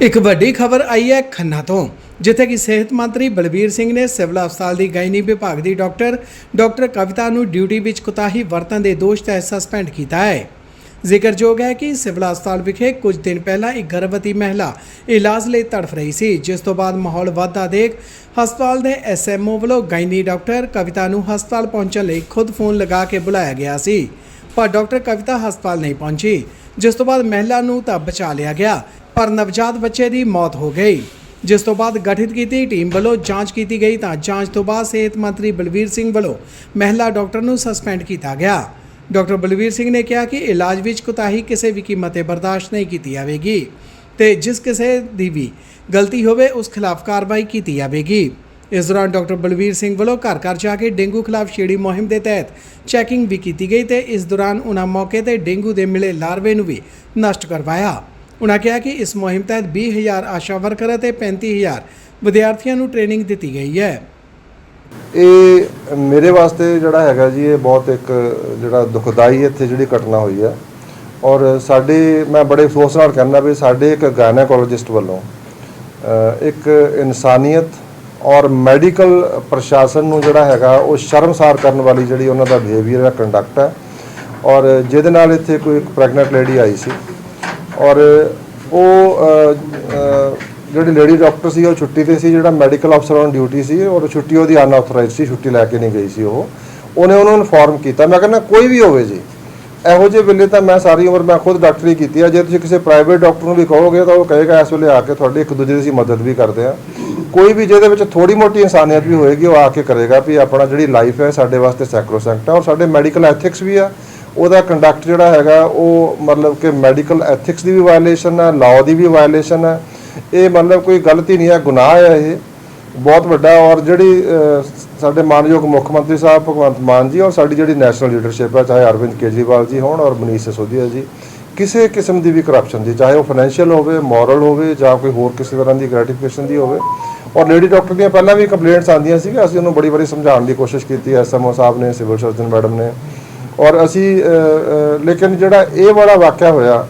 ਇੱਕ ਵੱਡੀ ਖਬਰ ਆਈ ਹੈ ਖੰਨਾ ਤੋਂ, ਜਿੱਥੇ ਕਿ ਸਿਹਤ ਮੰਤਰੀ ਬਲਬੀਰ ਸਿੰਘ ਨੇ ਸਿਵਲ ਹਸਪਤਾਲ ਦੀ ਗਾਇਨੀ ਵਿਭਾਗ ਦੀ ਡਾਕਟਰ ਡਾਕਟਰ ਕਵਿਤਾ ਨੂੰ ਡਿਊਟੀ ਵਿੱਚ ਕੁਤਾਹੀ ਵਰਤਣ ਦੇ ਦੋਸ਼ ਤਹਿਤ ਸਸਪੈਂਡ ਕੀਤਾ ਹੈ। ਜ਼ਿਕਰਯੋਗ ਹੈ ਕਿ ਸਿਵਲ ਹਸਪਤਾਲ ਵਿਖੇ ਕੁਝ ਦਿਨ ਪਹਿਲਾਂ ਇੱਕ ਗਰਭਵਤੀ ਮਹਿਲਾ ਇਲਾਜ ਲਈ ਤੜਫ ਰਹੀ ਸੀ, ਜਿਸ ਤੋਂ ਬਾਅਦ ਮਾਹੌਲ ਵੱਧਦਾ ਦੇਖ ਹਸਪਤਾਲ ਦੇ ਐਸਐਮਓ ਵੱਲੋਂ ਗਾਇਨੀ ਡਾਕਟਰ ਕਵਿਤਾ ਨੂੰ ਹਸਪਤਾਲ ਪਹੁੰਚਣ ਲਈ ਖੁਦ ਫੋਨ ਲਗਾ ਕੇ ਬੁਲਾਇਆ ਗਿਆ ਸੀ, ਪਰ ਡਾਕਟਰ ਕਵਿਤਾ ਹਸਪਤਾਲ ਨਹੀਂ ਪਹੁੰਚੀ, ਜਿਸ ਤੋਂ ਬਾਅਦ ਮਹਿਲਾ ਨੂੰ ਤਾਂ ਬਚਾ ਲਿਆ ਗਿਆ। ਪਰ ਨਵਜਾਤ ਬੱਚੇ ਦੀ ਮੌਤ ਹੋ ਗਈ। ਜਿਸ ਤੋਂ ਬਾਅਦ ਗਠਿਤ ਕੀਤੀ ਟੀਮ ਵੱਲੋਂ ਜਾਂਚ ਕੀਤੀ ਗਈ ਤਾਂ ਜਾਂਚ ਤੋਂ ਬਾਅਦ ਸਿਹਤ ਮੰਤਰੀ ਬਲਵੀਰ ਸਿੰਘ ਵੱਲੋਂ ਮਹਿਲਾ ਡਾਕਟਰ ਨੂੰ ਸਸਪੈਂਡ ਕੀਤਾ ਗਿਆ। ਡਾਕਟਰ ਬਲਵੀਰ ਸਿੰਘ ਨੇ ਕਿਹਾ ਕਿ ਇਲਾਜ ਵਿੱਚ ਕੁਤਾਹੀ ਕਿਸੇ ਵੀ ਕੀਮਤ ਤੇ ਬਰਦਾਸ਼ਤ ਨਹੀਂ ਕੀਤੀ ਜਾਵੇਗੀ ਤੇ ਜਿਸ ਕਿਸੇ ਦੀ ਵੀ ਗਲਤੀ ਹੋਵੇ ਉਸ ਖਿਲਾਫ ਕਾਰਵਾਈ ਕੀਤੀ ਜਾਵੇਗੀ। ਇਸ ਦੌਰਾਨ ਡਾਕਟਰ ਬਲਵੀਰ ਸਿੰਘ ਵੱਲੋਂ ਘਰ ਘਰ ਜਾ ਕੇ ਡੇਂਗੂ ਖਿਲਾਫ ਛੇੜੀ ਮੁਹਿੰਮ ਦੇ ਤਹਿਤ ਚੈਕਿੰਗ ਵੀ ਕੀਤੀ ਗਈ ਤੇ ਇਸ ਦੌਰਾਨ ਉਹਨਾਂ ਮੌਕੇ ਤੇ ਡੇਂਗੂ ਦੇ ਮਿਲੇ ਲਾਰਵੇ ਨੂੰ ਵੀ ਨਸ਼ਟ ਕਰਵਾਇਆ। ਉਹਨਾਂ ਕਿਹਾ ਕਿ ਇਸ ਮੁਹਿੰਮ ਤਹਿਤ 20000 ਆਸ਼ਾ ਵਰਕਰ ਅਤੇ 35000 ਵਿਦਿਆਰਥੀਆਂ ਨੂੰ ਟ੍ਰੇਨਿੰਗ ਦਿੱਤੀ ਗਈ ਹੈ। ਇਹ ਮੇਰੇ ਵਾਸਤੇ ਜਿਹੜਾ ਹੈਗਾ ਜੀ, ਇਹ ਬਹੁਤ ਇੱਕ ਜਿਹੜਾ ਦੁਖਦਾਈ ਇੱਥੇ ਜਿਹੜੀ ਘਟਨਾ ਹੋਈ ਹੈ। ਔਰ ਸਾਡੇ, ਮੈਂ ਬੜੇ ਅਫਸੋਸ ਨਾਲ ਕਹਿੰਦਾ ਵੀ ਸਾਡੇ ਇੱਕ ਗਾਇਨੋਕੋਲੋਜਿਸਟ ਵੱਲੋਂ ਇੱਕ ਇਨਸਾਨੀਅਤ ਔਰ ਮੈਡੀਕਲ ਪ੍ਰਸ਼ਾਸਨ ਨੂੰ ਜਿਹੜਾ ਹੈਗਾ, ਉਹ ਸ਼ਰਮਸਾਰ ਕਰਨ ਵਾਲੀ ਜਿਹੜੀ ਉਹਨਾਂ ਦਾ ਬਿਹੇਵੀਅਰ ਹੈ ਕੰਡਕਟ ਹੈ। ਔਰ ਜਿਹਦੇ ਨਾਲ ਇੱਥੇ ਕੋਈ ਇੱਕ ਪ੍ਰੈਗਨੈਂਟ ਲੇਡੀ ਆਈ ਸੀ। ਔਰ ਉਹ ਜਿਹੜੀ ਲੇਡੀ ਡਾਕਟਰ ਸੀ, ਉਹ ਛੁੱਟੀ ਤੇ ਸੀ, ਜਿਹੜਾ ਮੈਡੀਕਲ ਅਫਸਰ ਔਨ ਡਿਊਟੀ ਸੀ, ਔਰ ਛੁੱਟੀ ਉਹਦੀ ਅਨਆਥੋਰਾਈਜ਼ਡ ਸੀ, ਛੁੱਟੀ ਲੈ ਕੇ ਨਹੀਂ ਗਈ ਸੀ ਉਹ। ਉਹਨੇ ਉਹਨੂੰ ਇਨਫੋਰਮ ਕੀਤਾ। ਮੈਂ ਕਹਿੰਦਾ, ਕੋਈ ਵੀ ਹੋਵੇ ਜੀ। ਇਹੋ ਜਿਹੇ ਵੇਲੇ ਤਾਂ ਮੈਂ ਸਾਰੀ ਉਮਰ, ਮੈਂ ਖੁਦ ਡਾਕਟਰੀ ਕੀਤੀ ਆ। ਜੇ ਤੁਸੀਂ ਕਿਸੇ ਪ੍ਰਾਈਵੇਟ ਡਾਕਟਰ ਨੂੰ ਵੀ ਕਹੋਗੇ, ਤਾਂ ਉਹ ਕਹੇਗਾ, ਇਸ ਵੇਲੇ ਆ ਕੇ ਤੁਹਾਡੇ ਇੱਕ ਦੂਜੇ ਦੀ ਅਸੀਂ ਮਦਦ ਵੀ ਕਰਦੇ ਆ। ਕੋਈ ਵੀ ਜਿਹਦੇ ਵਿੱਚ ਥੋੜੀ ਮੋਟੀ ਇਨਸਾਨੀਅਤ ਵੀ ਹੋਏਗੀ, ਉਹ ਆ ਕੇ ਕਰੇਗਾ ਵੀ ਆਪਣਾ ਜਿਹੜੀ ਲਾਈਫ ਹੈ, ਸਾਡੇ ਵਾਸਤੇ ਸੈਕਰੋਸੈਂਕਟ ਆ। ਔਰ ਸਾਡੇ ਮੈਡੀਕਲ ਐਥਿਕਸ ਵੀ ਆ। ਉਹਦਾ ਕੰਡਕਟ ਜਿਹੜਾ ਹੈਗਾ, ਉਹ ਮਤਲਬ ਕਿ ਮੈਡੀਕਲ ਐਥਿਕਸ ਦੀ ਵੀ ਵਾਇਲੇਸ਼ਨ ਹੈ ਲਾਅ ਦੀ ਵੀ ਵਾਇਲੇਸ਼ਨ ਹੈ ਇਹ ਮਤਲਬ ਕੋਈ ਗਲਤੀ ਨਹੀਂ ਹੈ ਗੁਨਾਹ ਹੈ ਇਹ। ਬਹੁਤ ਵੱਡਾ ਔਰ ਜਿਹੜੀ ਸਾਡੇ ਮਾਨਯੋਗ ਮੁੱਖ ਮੰਤਰੀ ਸਾਹਿਬ ਭਗਵੰਤ ਮਾਨ ਜੀ ਔਰ ਸਾਡੀ ਜਿਹੜੀ ਨੈਸ਼ਨਲ ਲੀਡਰਸ਼ਿਪ ਹੈ ਚਾਹੇ ਅਰਵਿੰਦ ਕੇਜਰੀਵਾਲ ਜੀ ਹੋਣ ਔਰ ਮਨੀਸ਼ ਸਿਸੋਦੀਆ ਜੀ, ਕਿਸੇ ਕਿਸਮ ਦੀ ਵੀ ਕਰਪਸ਼ਨ ਦੀ, ਚਾਹੇ ਉਹ ਫਾਈਨੈਂਸ਼ੀਅਲ ਹੋਵੇ ਮੋਰਲ ਹੋਵੇ ਜਾਂ ਕੋਈ ਹੋਰ ਕਿਸੇ ਤਰ੍ਹਾਂ ਦੀ ਗ੍ਰੈਟੀਫਿਕੇਸ਼ਨ ਦੀ ਹੋਵੇ। ਔਰ ਲੇਡੀ ਡਾਕਟਰ ਦੀਆਂ ਪਹਿਲਾਂ ਵੀ ਕੰਪਲੇਂਟਸ ਆਉਂਦੀਆਂ ਸੀ ਅਸੀਂ ਉਹਨੂੰ ਬੜੀ ਵਾਰੀ ਸਮਝਾਉਣ ਦੀ ਕੋਸ਼ਿਸ਼ ਕੀਤੀ ਐਸਐਮਓ ਸਾਹਿਬ ਨੇ ਸਿਵਲ ਸਰਜਨ ਮੈਡਮ ਨੇ। ਔਰ ਅਸੀਂ ਲੇਕਿਨ ਜਿਹੜਾ ਇਹ ਵਾਲਾ ਵਾਕਿਆ ਹੋਇਆ,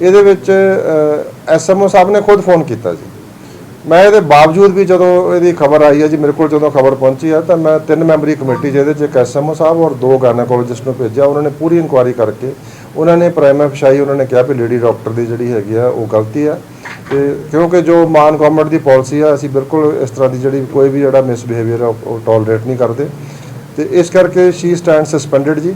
ਇਹਦੇ ਵਿੱਚ ਐਸਐਮਓ ਸਾਹਿਬ ਨੇ ਖੁਦ ਫੋਨ ਕੀਤਾ ਜੀ। ਮੈਂ ਇਹਦੇ ਬਾਵਜੂਦ ਵੀ ਜਦੋਂ ਇਹਦੀ ਖਬਰ ਆਈ ਹੈ ਜੀ, ਮੇਰੇ ਕੋਲ ਜਦੋਂ ਖਬਰ ਪਹੁੰਚੀ ਹੈ, ਤਾਂ ਮੈਂ ਤਿੰਨ ਮੈਂਬਰੀ ਕਮੇਟੀ ਜਿਹਦੇ 'ਚ ਇੱਕ ਐਸਐਮਓ ਸਾਹਿਬ ਔਰ ਦੋ ਗਾਇਨੋਕੋਲੋਜਿਸਟ ਨੂੰ ਭੇਜਿਆ। ਉਹਨਾਂ ਨੇ ਪੂਰੀ ਇਨਕੁਆਇਰੀ ਕਰਕੇ, ਉਹਨਾਂ ਨੇ ਪ੍ਰਾਈਮਾ ਫਸ਼ਾਈ ਉਹਨਾਂ ਨੇ ਕਿਹਾ ਵੀ ਲੇਡੀ ਡਾਕਟਰ ਦੀ ਜਿਹੜੀ ਹੈਗੀ ਆ, ਉਹ ਗਲਤੀ ਆ। ਤੇ ਕਿਉਂਕਿ ਜੋ ਮਾਨ ਗਵਰਨਮੈਂਟ ਦੀ ਪਾਲਿਸੀ ਆ, ਅਸੀਂ ਬਿਲਕੁਲ ਇਸ ਤਰ੍ਹਾਂ ਦੀ ਜਿਹੜੀ ਕੋਈ ਵੀ ਜਿਹੜਾ ਮਿਸਬਿਹੇਵੀਅਰ ਆ, ਉਹ ਟੋਲਰੇਟ ਨਹੀਂ ਕਰਦੇ। ਤੇ ਇਸ ਕਰਕੇ ਸ਼ੀ ਸਟੈਂਡ ਸਸਪੈਂਡਡ ਜੀ।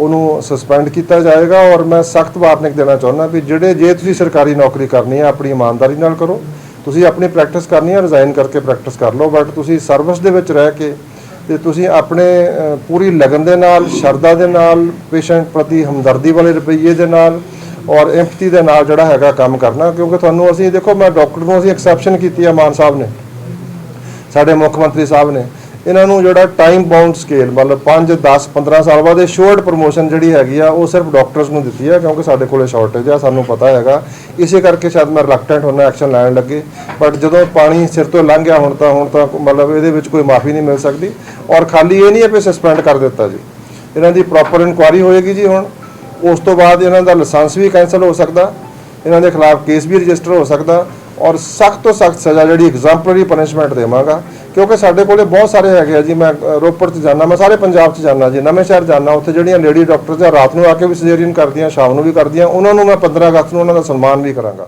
ਉਹਨੂੰ ਸਸਪੈਂਡ ਕੀਤਾ ਜਾਏਗਾ ਔਰ ਮੈਂ ਸਖਤ ਵਾਰਨਿੰਗ ਦੇਣਾ ਚਾਹੁੰਦਾ ਵੀ ਜਿਹੜੇ ਜੇ ਤੁਸੀਂ ਸਰਕਾਰੀ ਨੌਕਰੀ ਕਰਨੀ ਹੈ, ਆਪਣੀ ਇਮਾਨਦਾਰੀ ਨਾਲ ਕਰੋ। ਤੁਸੀਂ ਆਪਣੀ ਪ੍ਰੈਕਟਿਸ ਕਰਨੀ ਹੈ ਰਿਜ਼ਾਈਨ ਕਰਕੇ ਪ੍ਰੈਕਟਿਸ ਕਰ ਲਓ ਬਟ ਤੁਸੀਂ ਸਰਵਿਸ ਦੇ ਵਿੱਚ ਰਹਿ ਕੇ ਤੇ ਤੁਸੀਂ ਆਪਣੇ ਪੂਰੀ ਲਗਨ ਦੇ ਨਾਲ, ਸ਼ਰਧਾ ਦੇ ਨਾਲ ਪੇਸ਼ੈਂਟ ਪ੍ਰਤੀ ਹਮਦਰਦੀ ਵਾਲੇ ਰੁਪਈਏ ਦੇ ਨਾਲ ਔਰ ਐਮਪਥੀ ਦੇ ਨਾਲ ਜਿਹੜਾ ਹੈਗਾ ਕੰਮ ਕਰਨਾ, ਕਿਉਂਕਿ ਤੁਹਾਨੂੰ ਅਸੀਂ ਦੇਖੋ, ਮੈਂ ਡਾਕਟਰ ਨੂੰ ਅਸੀਂ ਐਕਸੈਪਸ਼ਨ ਕੀਤੀ ਹੈ, ਮਾਨ ਸਾਹਿਬ ਨੇ। ਸਾਡੇ ਮੁੱਖ ਮੰਤਰੀ ਸਾਹਿਬ ਨੇ। ਇਹਨਾਂ ਨੂੰ ਜਿਹੜਾ ਟਾਈਮ ਬਾਉਂਡ ਸਕੇਲ ਮਤਲਬ 5 10 15 ਸਾਲ ਬਾਅਦ ਇਹ ਸ਼ੋਰਟ ਪ੍ਰੋਮੋਸ਼ਨ ਜਿਹੜੀ ਹੈਗੀ ਆ, ਉਹ ਸਿਰਫ ਡਾਕਟਰਸ ਨੂੰ ਦਿੱਤੀ ਆ, ਕਿਉਂਕਿ ਸਾਡੇ ਕੋਲੇ ਸ਼ਾਰਟੇਜ ਆ, ਸਾਨੂੰ ਪਤਾ ਹੈਗਾ। ਇਸੇ ਕਰਕੇ ਸ਼ਾਇਦ ਮੈਂ ਰਿਲੈਕਟੈਂਟ ਹੋਣਾ ਐਕਸ਼ਨ ਲੈਣ ਲੱਗੇ। ਬਟ ਜਦੋਂ ਪਾਣੀ ਸਿਰ ਤੋਂ ਲੰਘ ਗਿਆ ਹੁਣ ਤਾਂ ਹੁਣ ਤਾਂ ਮਤਲਬ ਇਹਦੇ ਵਿੱਚ ਕੋਈ ਮਾਫੀ ਨਹੀਂ ਮਿਲ ਸਕਦੀ। ਔਰ ਖਾਲੀ ਇਹ ਨਹੀਂ ਹੈ ਕਿ ਸਸਪੈਂਡ ਕਰ ਦਿੱਤਾ ਜੀ। ਇਹਨਾਂ ਦੀ ਪ੍ਰੋਪਰ ਇਨਕੁਆਇਰੀ ਹੋਏਗੀ ਜੀ ਹੁਣ। ਉਸ ਤੋਂ ਬਾਅਦ ਇਹਨਾਂ ਦਾ ਲਾਇਸੈਂਸ ਵੀ ਕੈਨਸਲ ਹੋ ਸਕਦਾ। ਇਹਨਾਂ ਦੇ ਖਿਲਾਫ ਕੇਸ ਵੀ ਰਜਿਸਟਰ ਹੋ ਸਕਦਾ। ਔਰ ਸਖਤ ਤੋਂ ਸਖਤ ਸਜ਼ਾ ਜਿਹੜੀ ਐਗਜ਼ਾਮਪਲਰੀ ਪਨਿਸ਼ਮੈਂਟ ਦੇਵਾਂਗਾ। ਕਿਉਂਕਿ ਸਾਡੇ ਕੋਲੇ ਬਹੁਤ ਸਾਰੇ ਹੈਗੇ ਆ ਜੀ, ਮੈਂ ਰੋਪੜ 'ਚ ਜਾਣਾ ਮੈਂ ਸਾਰੇ ਪੰਜਾਬ 'ਚ ਜਾਣਾ ਜੀ, ਨਵੇਂ ਸ਼ਹਿਰ ਜਾਣਾ ਉੱਥੇ ਜਿਹੜੀਆਂ ਲੇਡੀ ਡਾਕਟਰਸ ਆ ਰਾਤ ਨੂੰ ਆ ਕੇ ਵੀ ਸਰਜਰੀਨ ਕਰਦੀਆਂ, ਸ਼ਾਮ ਨੂੰ ਵੀ ਕਰਦੀਆਂ, ਉਹਨਾਂ ਨੂੰ ਮੈਂ 15 ਅਗਸਤ ਨੂੰ ਉਹਨਾਂ ਦਾ ਸਨਮਾਨ ਵੀ ਕਰਾਂਗਾ।